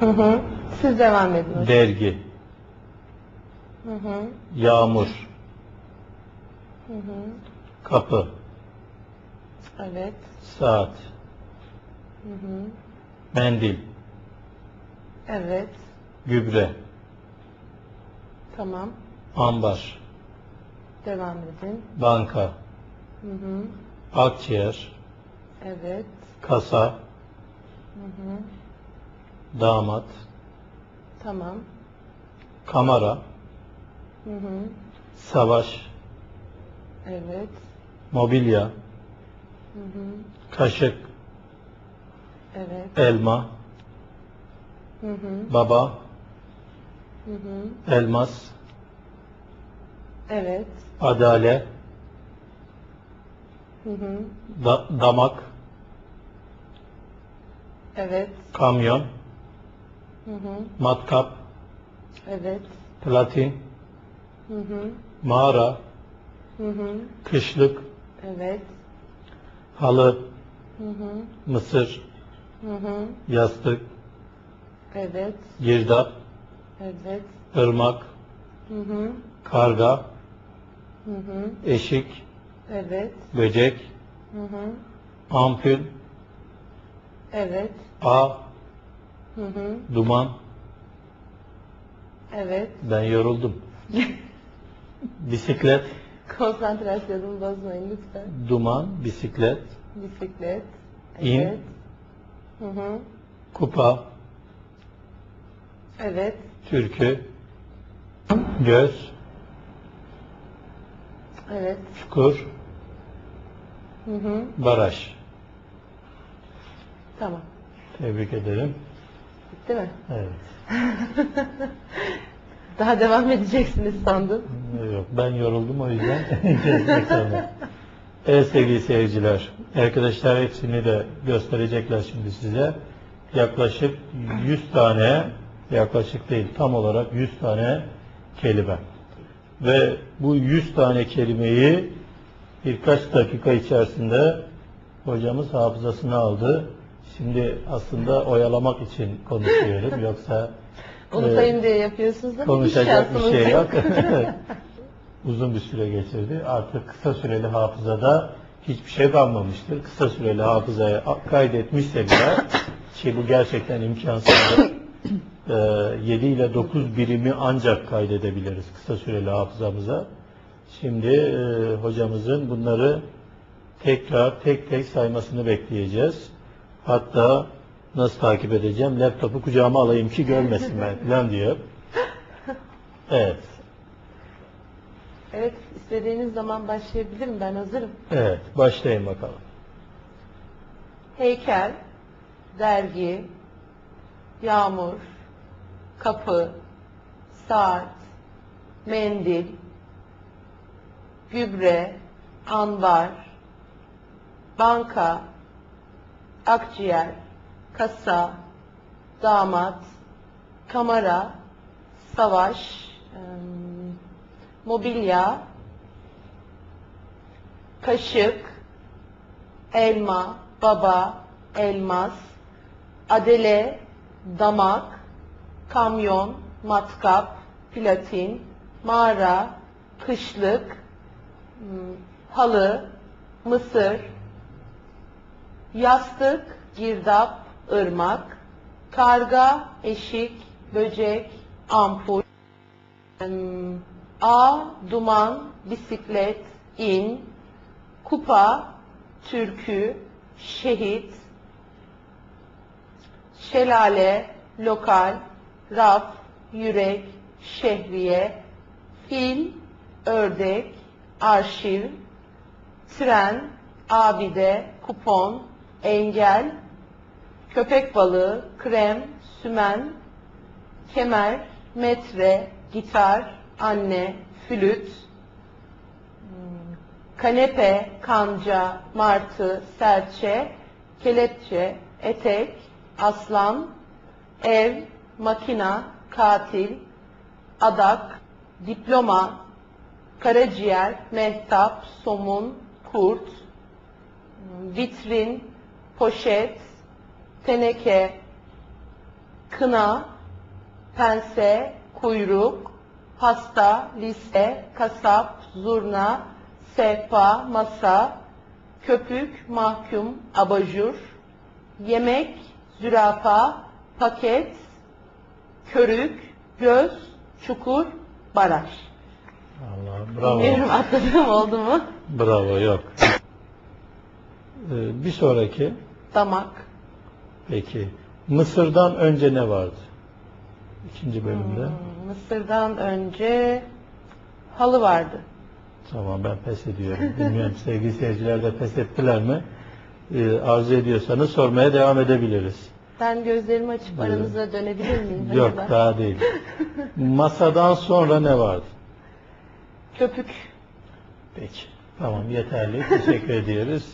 Hı hı. Siz devam edin hocam. dergi, Hı hı. yağmur, Hı hı. kapı, Evet. saat, Hı hı. mendil, Evet. gübre, Tamam. ambar, Devam edin. banka, Hı hı. akciğer, Evet. kasa, Hı hı. Damat, Tamam. kamera, Hı hı. savaş, Evet. mobilya, Hı hı. kaşık, Evet. elma, Hı hı. baba, Hı hı. elmas, Evet. adale, Hı hı. da- damak, Evet. kamyon, Hı hı. matkap, Evet. platin, Hı hı. mağara, Hı hı. kışlık, Evet. halı, Hı hı. mısır, Hı hı. yastık, Evet. girdap, Evet. ırmak, Hı hı. karga, Hı hı. eşik, Evet. böcek, Hı hı. ampul, Evet. a, Hı hı. duman. Evet. Ben yoruldum. Bisiklet, Konsantrasyonumu bozmayın lütfen. duman, bisiklet, Bisiklet. İn. Evet. Hı hı. kupa, Evet. türkü, göz, Evet. çukur, Hı hı. baraj. Tamam. Tebrik ederim. Bitti mi? Evet. Daha devam edeceksiniz sandım. Yok ben yoruldum o yüzden. Evet sevgili seyirciler, arkadaşlar hepsini de gösterecekler şimdi size. Yaklaşık 100 tane, yaklaşık değil tam olarak 100 tane kelime. Ve bu 100 tane kelimeyi birkaç dakika içerisinde hocamız hafızasına aldı. Şimdi aslında oyalamak için konuşuyorum. Yoksa Unutayım e, diye yapıyorsunuz ama konuşacak bir şey yok. Uzun bir süre geçirdi. Artık kısa süreli hafızada hiçbir şey kalmamıştır. Kısa süreli hafızaya kaydetmişse bile ki bu gerçekten imkansızdır. 7 ile 9 birimi ancak kaydedebiliriz kısa süreli hafızamıza. Şimdi e, hocamızın bunları tekrar tek tek saymasını bekleyeceğiz. Hatta nasıl takip edeceğim? Laptopu kucağıma alayım ki görmesin ben falan diyor. Evet. Evet, istediğiniz zaman başlayabilirim. Ben hazırım. Evet. Başlayın bakalım. Heykel, dergi, yağmur, kapı, saat, mendil, gübre, ambar, banka, akciğer, kasa, damat, kamera, savaş, mobilya, kaşık, elma, baba, elmas, adele, damak, kamyon, matkap, platin, mağara, kışlık, halı, mısır, yastık, girdap, ırmak, karga, eşik, böcek, ampul, a, duman, bisiklet, in, kupa, türkü, şehit, şelale, lokal, raf, yürek, şehriye, fil, ördek, arşiv, tren, abide, kupon, engel, köpek balığı, krem, sümen, kemer, metre, gitar, anne, flüt, kanepe, kanca, martı, serçe, kelepçe, etek, aslan, ev, makina, katil, adak, diploma, karaciğer, mehtap, somun, kurt, vitrin, poşet, teneke, kına, pense, kuyruk, pasta, lise, kasap, zurna, sehpa, masa, köpük, mahkum, abajur, yemek, zürafa, paket, körük, göz, çukur, baraj. Allah bravo. Bilmiyorum atladığım oldu mu? Bravo yok. Ee, bir sonraki Damak, peki Mısır'dan önce ne vardı? İkinci bölümde. Hmm, Mısır'dan önce halı vardı. Tamam ben pes ediyorum. Bilmiyorum sevgili seyirciler de pes ettiler mi? Ee, arzu ediyorsanız sormaya devam edebiliriz. Ben gözlerimi açıp Buyurun. aranıza dönebilir miyim? Yok acaba? daha değil. Masadan sonra ne vardı? Köpük. Peki. Tamam yeterli. Teşekkür ediyoruz.